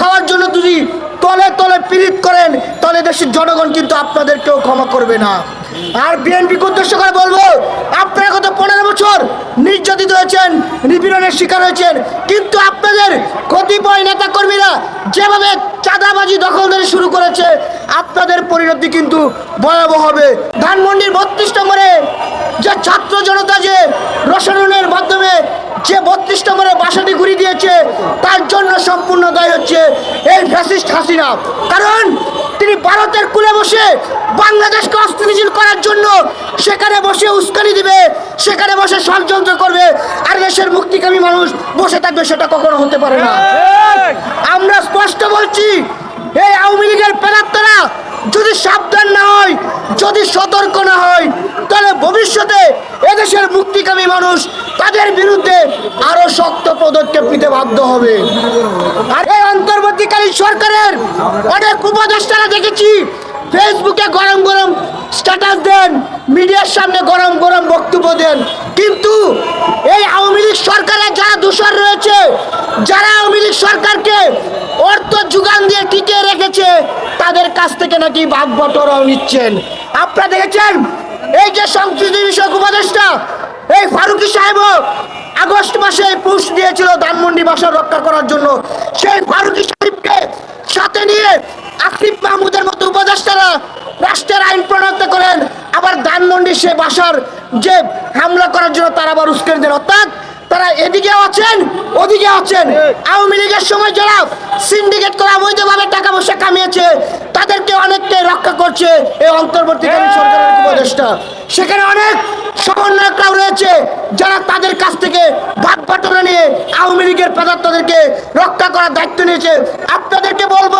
খাওয়ার জন্য যদি তলে তলে পীড়িত করেন, তাহলে দেশের জনগণ কিন্তু আপনাদেরকেও ক্ষমা করবে না। আর বিএনপিকে উদ্দেশ্য করে বলব, আপনারা গত পনেরো বছর নির্যাতিত হয়েছেন, নিপীড়নের শিকার হয়েছেন, কিন্তু আপনাদের কতিপয় নেতা কর্মীরা যেভাবে চাঁদাবাজি দখলদারি শুরু করেছে, আপনাদের পরিণতি কিন্তু ভয়াবহ হবে। ধানমন্ডির বত্রিশ নম্বরে যে ছাত্র জনতা যে রসায়নের মাধ্যমে যে বত্রিশ নম্বরে বাসাটি ঘুরিয়ে দিয়েছে, তার জন্য সম্পূর্ণ দায় হচ্ছে হাসিনা কারণ তিনি ভারতের কুলে বসে বাংলাদেশকে অস্থিতিশীল করার জন্য সেখানে বসে উস্কানি দিবে, সেখানে বসে ষড়যন্ত্র করবে, আর দেশের মুক্তিকামী মানুষ বসে থাকবে সেটা কখনো হতে পারে না। আমরা স্পষ্ট বলছি, এই আওয়ামী লীগের প্রেরাত্তারা যদি সাবধান না হয়, যদি সতর্ক না হয় এদেশের মানুষ তাদের বিরুদ্ধে আরও শক্ত পদক্ষেপ নিতে বাধ্য হবে। আর এই অন্তর্বর্তীকালীন সরকারের অনেক উপদেষ্টারা দেখেছি, ফেসবুকে গরম গরম স্ট্যাটাস দেন, মিডিয়ার সামনে গরম গরম বক্তব্য দেন। কিন্তু এই আওয়ামী লীগ সরকারের যারা দূষণ রয়েছে, যারা আওয়ামী লীগ সরকারকে অর্থ যোগান দিয়ে টিকে রেখেছে, তাদের কাছ থেকে নাকি ভাগ বটরাও নিচ্ছেন। আপনারা দেখেছেন, এই যে সংস্কৃতি বিষয়ক উপদেষ্টা এই ফারুকি সাহেবও আগস্ট মাসে পুষ দিয়েছিল ধানমন্ডি বাসা রক্ষা করার জন্য। সেই ফারুকি সাহেবকে সাথে নিয়ে আসিফ মাহমুদের মতো উপদেষ্টারা রাষ্ট্রের আইন প্রণয়ন করেন। আবার ধানমন্ডি সে বাসার যে হামলা করার জন্য তারা আবার উস্কানি দেন। অর্থাৎ তারা এদিকে আছেন ওদিকে আছেন। আওয়ামী লীগের সময় যারা সিন্ডিকেট করে অবৈধভাবে টাকা পয়সা কামিয়েছে রক্ষা করছে এই অন্তর্বর্তীকালীন সরকারের উপদেষ্টা। সেখানে অনেক সমন্বয়করাও রয়েছে যারা তাদের কাছ থেকে ভাগ নিয়ে আওয়ামী লীগের পদার্থদেরকে রক্ষা করার দায়িত্ব নিয়েছে। আপনাদেরকে বলব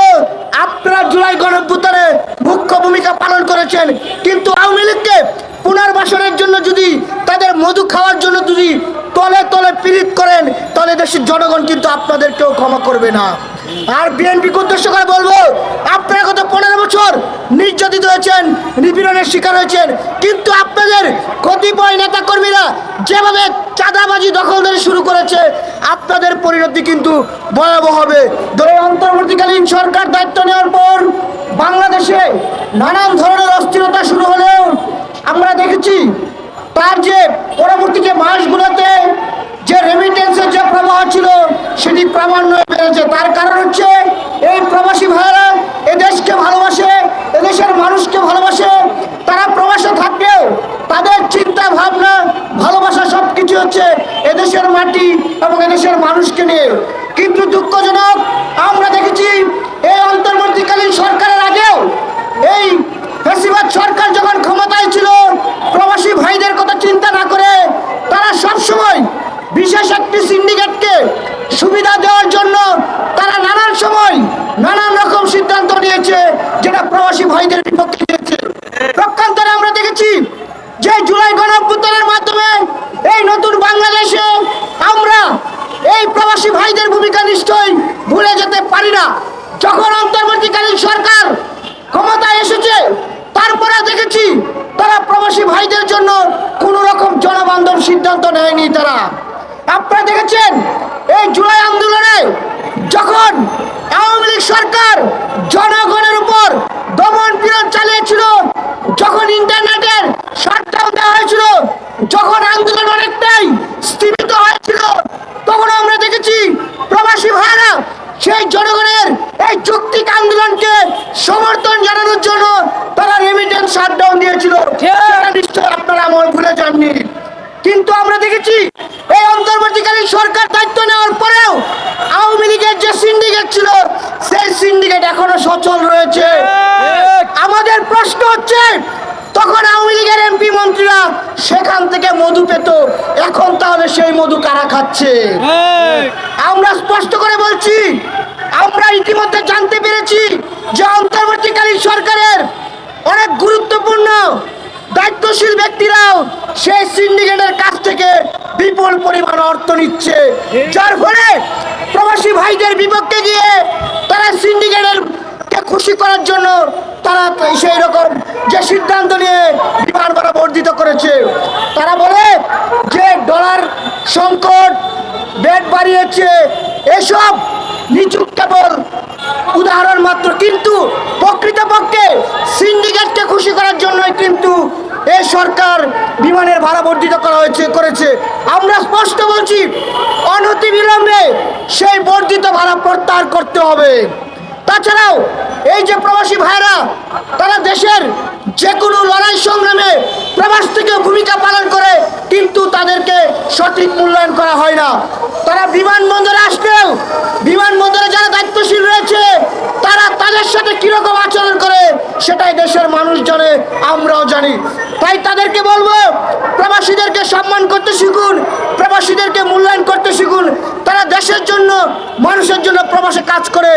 আপনারা জুলাই গণভ্যুত্থানে মুখ্য ভূমিকা পালন করেছেন কিন্তু আওয়ামী লীগকে পুনর্বাসনের জন্য যদি তাদের মধু খাওয়ার জন্য যদি তলে তলে পীড়িত করেন তাহলে দেশের জনগণ কিন্তু আপনাদেরকেও ক্ষমা করবে না। আর বিএনপিকে উদ্দেশ্য করে বলব, আপনারা গত পনেরো বছর নির্যাতিত হয়েছেন, নিপীড়নের শিকার হয়েছেন, কিন্তু আপনাদের কতিপয় নেতা কর্মীরা যেভাবে চাঁদাবাজি দখলদারি শুরু করেছে, আপনাদের পরিণতি কিন্তু ভয়াবহ হবে। ধরে অন্তর্বর্তীকালীন সরকার দায়িত্ব নেওয়ার পর বাংলাদেশে নানান ধরনের অস্থিরতা শুরু হলেও আমরা দেখেছি, তার যে পরবর্তী যে মাসগুলোতে যে রেমিটেন্সের যে প্রবাহ ছিল সেটি ক্রমান্বয়ে বেড়েছে তার কারণ হচ্ছে, এই প্রবাসী ভাইয়েরা এদেশকে ভালোবাসে, এদেশের মানুষকে ভালোবাসে। তারা প্রবাসে থাকলেও তাদের চিন্তা, ভাবনা, ভালোবাসা সব কিছু হচ্ছে এদেশের মাটি এবং এদেশের মানুষকে নিয়ে। কিন্তু দুঃখজনক, আমরা দেখেছি, এই অন্তর্বর্তীকালীন সরকারের আগেও এই ফেসিবাদ সরকার যখন ক্ষমতায় ছিল প্রবাসী ভাইদের কথা চিন্তা না করে তারা সব সময় বিশেষ একটি সিন্ডিকেটকে সুবিধা দেওয়ার জন্য তারা নানান সময় নানান রকম সিদ্ধান্ত নিয়েছে, যেটা প্রবাসী ভাইদের বিপক্ষে নিয়েছে প্রকান্তরে আমরা দেখেছি যে জুলাই গণঅভ্যুত্থানের মাধ্যমে এই নতুন বাংলাদেশে আমরা এই প্রবাসী ভাইদের ভূমিকা নিশ্চয়ই ভুলে যেতে পারি না। যখন অন্তর্বর্তীকালীন সরকার ক্ষমতায় এসেছে, তারপরে দেখেছি তারা প্রবাসী ভাইদের জন্য কোন রকম জনবান্ধব সিদ্ধান্ত নেয়নি তারা। আপনারা দেখেছেন এই জুলাই আন্দোলনে যখন আওয়ামী লীগ সরকার জনগণের উপর দমন পীড়ন চালিয়েছিল যখন ইন্টারনেটের শাটডাউন দেওয়া হয়েছিল যখন আন্দোলন অনেকটাই স্থিমিত হয়েছিল তখন আমরা দেখেছি প্রবাসী ভাইরা সেই জনগণের এই যৌক্তিক আন্দোলনকে সমর্থন জানানোর জন্য তারা রেমিটেন্স শাটডাউন দিয়েছিল। নিশ্চয় আপনারা আমার ভুলে যাননি। কিন্তু আমরা দেখেছি সরকার দায়িত্ব নেওয়ার পরেও আওয়ামী লীগের যে সিন্ডিকেট ছিল সেই সিন্ডিকেট এখনও সচল রয়েছে। আমাদের প্রশ্ন হচ্ছে তখন আওয়ামী লীগের এমপি মন্ত্রীরা সেখান থেকে মধু পেত এখন তাহলে সেই মধু কারা খাচ্ছে? আমরা স্পষ্ট করে বলছি আমরা ইতিমধ্যে জানতে পেরেছি যে অন্তর্বর্তীকালীন সরকারের অনেক গুরুত্বপূর্ণ দায়িত্বশীল ব্যক্তিরাও সেই সিন্ডিকেটের কাছ থেকে বিপুল পরিমাণ অর্থ নিচ্ছে। যার ফলে প্রবাসী ভাইদের বিপক্ষে গিয়ে তারা সিন্ডিকেটের খুশি করার জন্য তারা সেই রকম যে সিদ্ধান্ত নিয়ে বিমান ভাড়া বর্ধিত করেছে, তারা বলে যে ডলার সংকট বেড বাড়িয়েছে, এসব নিচুক কেবল উদাহরণ মাত্র। কিন্তু প্রকৃতপক্ষে সিন্ডিকেটকে খুশি করার জন্যই কিন্তু এই সরকার বিমানের ভাড়া বর্ধিত করা হয়েছে, করেছে। আমরা স্পষ্ট বলছি, অনতি বিলম্বে সেই বর্ধিত ভাড়া প্রত্যাহার করতে হবে। তাছাড়াও, এই যে প্রবাসী ভাইরা তারা দেশের যে কোনো লড়াই সংগ্রামে প্রবাস থেকে ভূমিকা পালন করে, কিন্তু তাদেরকে সঠিক মূল্যায়ন করা হয় না। তারা বিমানবন্দরে আসলেও, বিমানবন্দরে যারা দায়িত্বশীল রয়েছে তারা তাদের সাথে কীরকম আচরণ করে, সেটাই দেশের মানুষ জানে, আমরাও জানি। তাই তাদেরকে বলব, প্রবাসীদেরকে সম্মান করতে শিখুন, প্রবাসীদেরকে মূল্যায়ন করতে শিখুন। তারা দেশের জন্য, মানুষের জন্য প্রবাসে কাজ করে।